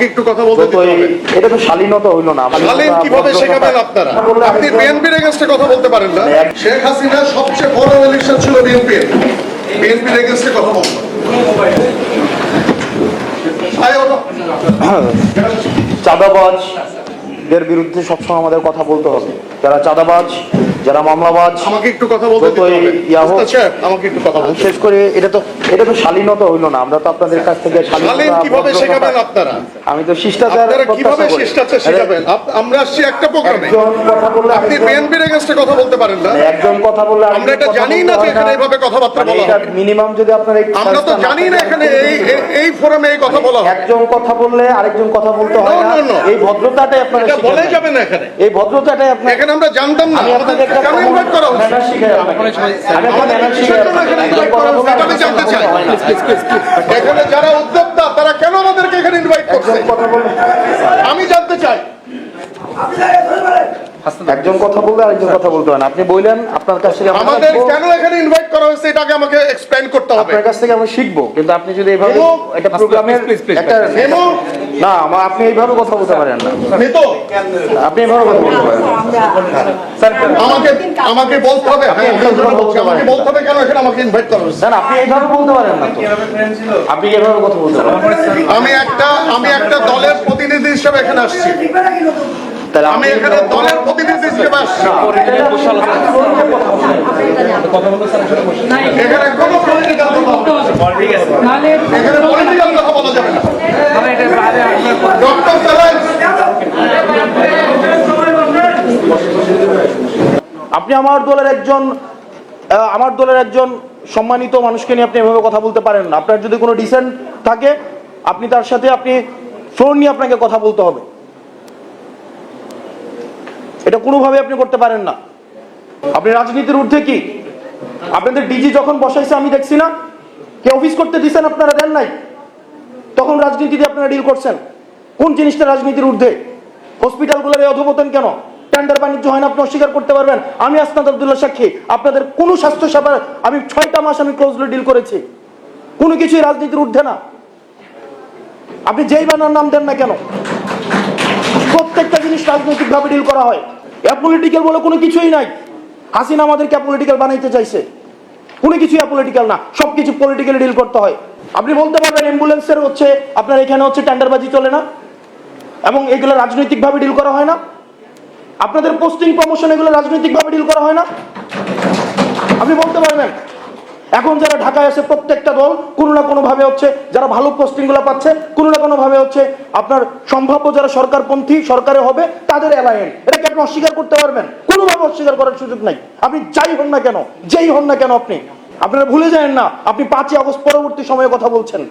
আমাকে একটু কথা বলতে দিতে হবে। এটা তো শালীনতা হইল না শালীন কীভাবে শেখাবেন আপনারা? আপনি বিএনপির এগেনস্টে কথা বলতে পারেন না। শেখ হাসিনা সবচেয়ে বড় ইলেকশন ছিল বিএনপির বিএনপির এগেনস্টে কথা বলতো। চাঁদাবাজদের বিরুদ্ধে সবসময় আমাদের কথা বলতে হবে। যারা চাঁদাবাজ যারা মামলাবাজ আমাকে একটু কথা বলতে দিতে হবে। ইয়া সাহেব, আমাকে একটু কথা বলতে শেষ করে এটা তো এটা তো শালীনতা হইল না। আমরা তো আপনাদের কাছ থেকে শালীনতা, শালীন কীভাবে শেখাবেন আপনারা? আমি তো শিষ্টাচার আপনারা কীভাবে শিষ্টাচার শেখাবেন? আমরা আসছি একটা প্রোগ্রামে। একজন কথা বললে আপনি আরেকজন- বিএনপির এগেনস্টে কথা বলতে পারেন না। একজন কথা বললে আমরা এটা জানি না যে এখানে এইভাবে কথাবার্তা বলা হবে। মিনিমাম যদি আপনার আমরা তো জানি না এখানে এই এই- ফোরামে এই কথা বলা হবে একজন কথা বললে আরেকজন কথা বলতে হয় না. এই ভদ্রতাটাই আপনারা বলে শিখেন বলাই না। যাবে না এখানে। এই ভদ্রতাটাই আপনার এখানে আমরা জানতাম না। আমি আপনাকে এখানে যারা উদ্যোক্তা তারা কেন আমাদেরকে এখানে ইনভাইট করছে একজন কথা বললে আমি জানতে চাই একজন কথা বললে আরেকজন কথা বলতে হয় না। আপনি বললেন আপনার কাছ থেকে আমাদের কেন এখানে ইনভাইট করা হয়েছে এটাকে আমাকে এক্সপ্লেইন করতে হবে। আপনার কাছ থেকে আমরা শিখব কিন্তু আপনি যদি এইভাবে এটা প্রোগ্রামের একটা মেমো, না আমা- আপনি এইভাবে কথা বলতে পারেন না। আপনি এইভাবে কথা বলতে পারেন। স্যার আমাকে আমাকে বলতে হবে আমাকে বলতে হবে কেন এখানে আমাকে ইনভাইট করা হয়েছে? না না, আপনি এইভাবে বলতে পারেন না তো। আপনি এইভাবে কথা বলতে পারেন। আমি একটা আমি একটা দলের প্রতিনিধি হিসেবে এখানে আসছি। তাহলে আমি আপনি এখানে দলের প্রতিনিধি হিসেবে আসছি এখানে কোনো পলিটিক্যাল কথা হবে না। এখানে পলিটিক্যাল কথা বলা যাবে না ডক্টর আপনি আমার দলের একজন আমার দলের একজন সম্মানিত মানুষকে নিয়ে আপনি এভাবে কথা বলতে পারেন না আপনার যদি কোনো ডিসেন্ট থাকে আপনি তার সাথে আপনি ফ্লোর নিয়ে আপনাকে কথা বলতে হবে এটা কোনোভাবে আপনি করতে পারেন না। আপনি রাজনীতির ঊর্ধ্বে কি? আপনাদের ডিজি যখন বসাইছে, আমি দেখছি না। কে অফিস করতে দিছেন আপনারা দেন নাই? তখন রাজনীতিতে আপনারা ডিল করছেন। কোন জিনিসটা রাজনীতির ঊর্ধ্বে? হসপিটালগুলোর এই অধপতন কেন? টেন্ডার বাণিজ্য হয় না, আপনি অস্বীকার করতে পারবেন। আমি আসনাদ আব্দুল্লাহ সাক্ষী আপনাদের কোনো স্বাস্থ্য সেবা আমি ছয়টা মাস আমি ক্লোজলি ডিল করেছি। কোনো কিছুই রাজনীতির ঊর্ধ্বে না। আপনি যেই বানার নাম দেন না কেন? জিনিস রাজনৈতিকভাবে ডিল করা হয়। অ্যাপলিটিক্যাল বলে কোনো কিছুই নাই। হাসিনা আমাদেরকে অ্যাপলিটিক্যাল বানাইতে চাইছে। কোনো কিছুই অ্যাপলিটিক্যাল না। সব কিছু পলিটিক্যালি ডিল করতে হয়। আপনি বলতে পারবেন অ্যাম্বুলেন্সের হচ্ছে, আপনার এখানে হচ্ছে টেন্ডারবাজি চলে না? এবং এগুলো রাজনৈতিকভাবে ডিল করা হয় না? আপনাদের পোস্টিং প্রমোশন এগুলো রাজনৈতিকভাবে ডিল করা হয় না? আপনি বলতে পারবেন? এখন যারা ঢাকায় আছে প্রত্যেকটা দল, কোনো না কোনো ভাবে হচ্ছে যারা ভালো পোস্টিংগুলো পাচ্ছে, কোনো না কোনো ভাবে হচ্ছে আপনার সম্ভাব্য যারা সরকারপন্থী, সরকারে হবে, তাদের অ্যালায়েন্ট এটাকে আপনি অস্বীকার করতে পারবেন? কোনোভাবে অস্বীকার করার সুযোগ নাই। আপনি যাই হন না কেন, যেই হন না কেন আপনি, আপনারা ভুলে যায়েন না, আপনি পাঁচই আগস্ট পরবর্তী সময়ে কথা বলছেন।